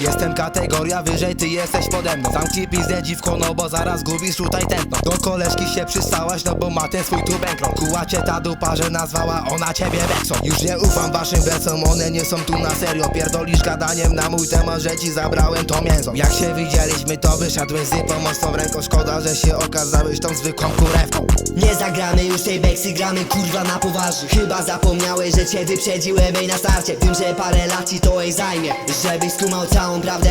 Jestem kategoria wyżej, ty jesteś pode mną. Zamknij pizdę dziwko, no bo zaraz gubisz tutaj tętno. Do koleżki się przystałaś, no bo ma ten swój tu bankroll Kuła cię ta dupa, że nazwała ona ciebie Vexą Już nie ufam waszym wersom, one nie są tu na serio. Pierdolisz gadaniem na mój temat, że ci zabrałem to mięso. Jak się widzieliśmy, to wyszedłeś z pomocną ręką. Szkoda, że się okazałeś tą zwykłą kurewką. Nie zagramy już tej beksy, gramy kurwa na poważnie. Chyba zapomniałeś, że cię wyprzedziłem ej na starcie. Wiem, że parę lat ci to ej zajmie. Żebyś skumał całą prawdę.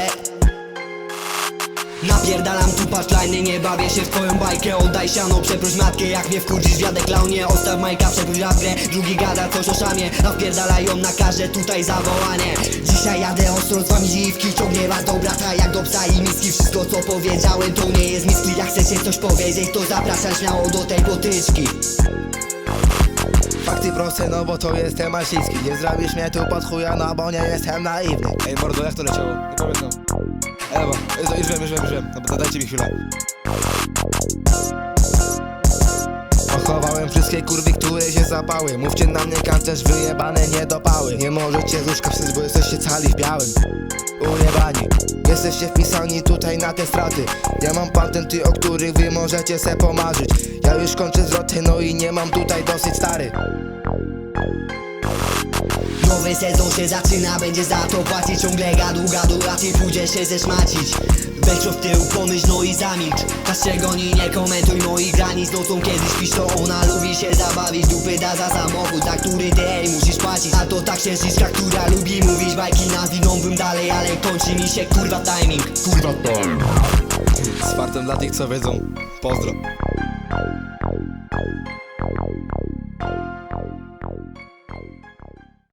Napierdalam tu punchline, nie bawię się w twoją bajkę. Oddaj siano, przeproś matkę, jak mnie wkurdzisz wiadek klaunie Ostaw majka, przeproś rap grę, drugi gada coś o szamie. A wpierdalają na każde tutaj zawołanie. Dzisiaj jadę ostro z wami dziwki, ciągnie was do brata jak do psa i miski. Wszystko co powiedziałem to nie jest miski. Jak chcecie coś powiedzieć to zapraszam śmiało do tej potyczki Fakty proste, no bo to jestem Masiński Nie zrobisz mnie tu pod chuja, no bo nie jestem naiwny. Ej mordo, jak to leciało? Nie pamiętam Ewa, już, już wiem, już wiem, już wiem. Dobra, dajcie mi chwilę Wszystkie kurwy, które się zapały. Mówcie na mnie kancerz wyjebane niedopały Nie możecie łóżka wstać, bo jesteście cali w białym. Ujebani. Jesteście wpisani tutaj na te straty. Ja mam patenty, o których wy możecie se pomarzyć. Ja już kończę zwroty, no i nie mam tutaj dosyć stary Nowy sezon się zaczyna, będzie za to płacić. Ciągle gadu, gadu, raczej pójdzie się zeszmacić Weź w tył, pomyśl, no i zamilcz. Każcie goni, nie komentuj moich granic Nocą kiedy śpisz, to ona lubi się zabawić. Dupy da za samochód, za który ty musisz płacić. A to ta księżniczka, która lubi mówić bajki Nawinąłbym dalej, ale kończy mi się kurwa timing. Z fartem dla tych co wiedzą Pozdro